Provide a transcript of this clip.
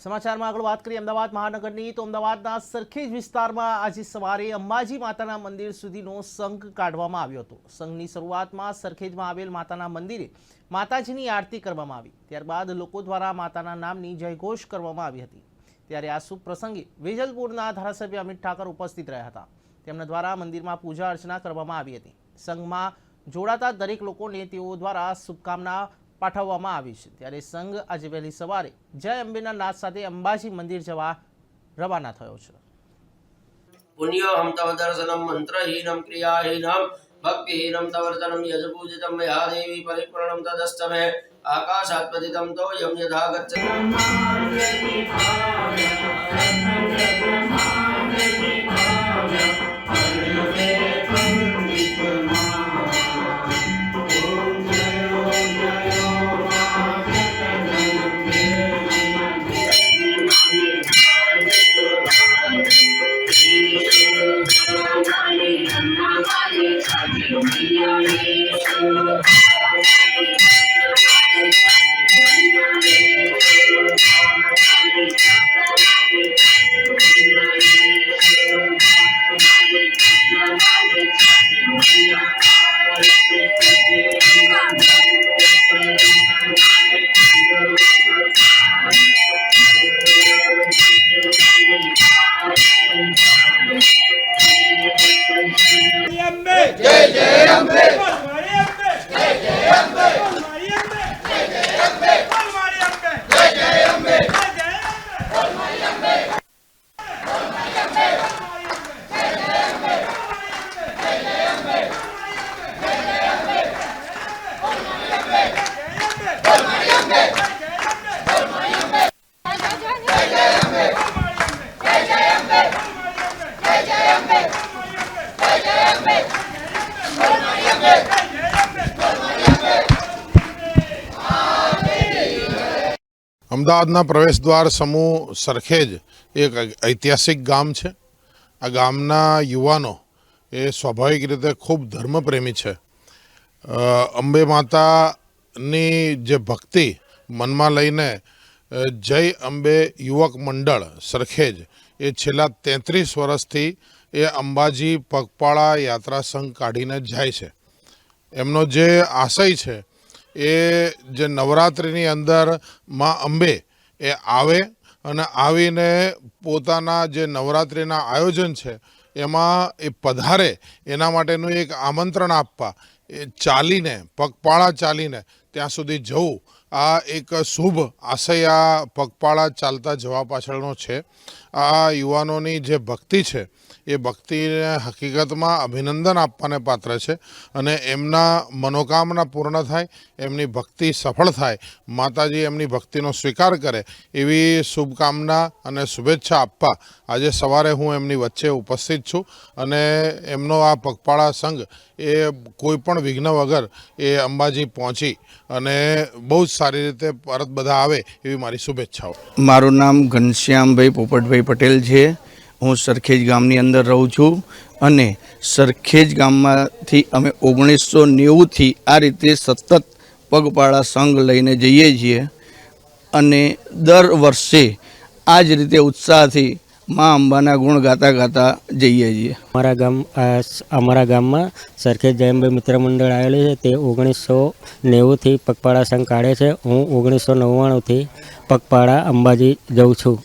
સમાચારમાં આગળ વાત કરીએ અમદાવાદ મહાનગરની, તો અમદાવાદના સરખેજ વિસ્તારમાં આજે સવારે અંબાજી માતાના મંદિર સુધીનો સંઘ કાઢવામાં આવ્યો હતો. સંઘની શરૂઆતમાં સરખેજમાં આવેલ માતાના મંદિરે માતાજીની આરતી કરવામાં આવી. ત્યારબાદ લોકો દ્વારા માતાના નામની જયઘોષ કરવામાં આવી હતી. ત્યારે આ શુભ પ્રસંગે વેજલપુરના ધારાસભ્ય અમિત ઠાકર ઉપસ્થિત રહ્યા હતા. તેમના દ્વારા મંદિરમાં પૂજા અર્ચના કરવામાં આવી હતી. સંઘમાં જોડાતા દરેક લોકોને તેઓ દ્વારા શુભકામના પાઠવવામાં આવી છે. ત્યારે સંઘ આજે વહેલી સવારે જય અંબેના નાદ સાથે અંબાજી મંદિર જવા રવાના થયો છે. પુણ્યહમ તવ દર્શનમ, મંત્રહીનમ, ક્રિયાહીનમ, ભક્તિહીનમ તવર્તનમ યજપૂજિતમ મયા દેવી પરિપૂર્ણમ તદસ્ત મે આકાશાત પતિતમ તો યમ યથા ગચ્છતિ જય જય અંબે મારી અંબે જય જય અંબે મારી અંબે જય જય અંબે મારી અંબે જય જય અંબે જય જય અંબે મારી અંબે મારી અંબે મારી અંબે જય જય અંબે જય જય અંબે જય જય અંબે મારી અંબે મારી અંબે મારી અંબે જય જય અંબે જય જય અંબે જય જય અંબે મારી અંબે જય જય અંબે મારી અંબે જય જય અંબે મારી અંબે અમદાવાદના પ્રવેશદ્વાર સમૂહ સરખેજ એક ઐતિહાસિક ગામ છે. આ ગામના યુવાનો એ સ્વાભાવિક રીતે ખૂબ ધર્મપ્રેમી છે. અંબે માતાની જે ભક્તિ મનમાં લઈને જય અંબે યુવક મંડળ સરખેજ એ છેલ્લા તેત્રીસ વર્ષથી એ અંબાજી પગપાળા યાત્રા સંઘ કાઢીને જાય છે. એમનો જે આશય છે એ જે નવરાત્રિની અંદરમાં અંબે એ આવે અને આવીને પોતાના જે નવરાત્રિના આયોજન છે, એમાં એ પધારે, એના માટેનું એક આમંત્રણ આપવા, એ ચાલીને, પગપાળા ચાલીને ત્યાં સુધી જવું, આ એક શુભ આશય આ પગપાળા ચાલતા જવા પાછળનો છે. આ યુવાનોની જે ભક્તિ છે, એ ભક્તિને હકીકતમાં અભિનંદન આપવાને પાત્ર છે અને એમના મનોકામના પૂર્ણ થાય, એમની ભક્તિ સફળ થાય, માતાજી એમની ભક્તિનો સ્વીકાર કરે, એવી શુભકામના અને શુભેચ્છા આપવા આજે સવારે હું એમની વચ્ચે ઉપસ્થિત છું અને એમનો આ પગપાળા સંઘ એ કોઈપણ વિઘ્ન વગર એ અંબાજી પહોંચી અને બહુ જ સારી રીતે પરત બધા આવે એવી મારી શુભેચ્છાઓ. મારું નામ ઘનશ્યામભાઈ પોપટભાઈ પટેલ છે. હું સરખેજ ગામની અંદર રહું છું અને સરખેજ ગામમાંથી અમે ઓગણીસો નેવુંથી આ રીતે સતત પગપાળા સંઘ લઈને જઈએ છીએ અને દર વર્ષે આ જ રીતે ઉત્સાહથી મા અંબાના ગુણ ગાતા ગાતા જઈએ છીએ. અમારા ગામ અમારા ગામમાં સરખેજ જયંભાઈ મિત્ર મંડળ આવેલું છે. તે ઓગણીસો નેવુંથી પગપાળા સંઘ કાઢે છે. હું ઓગણીસો નવ્વાણુંથી પગપાળા અંબાજી જઉં છું.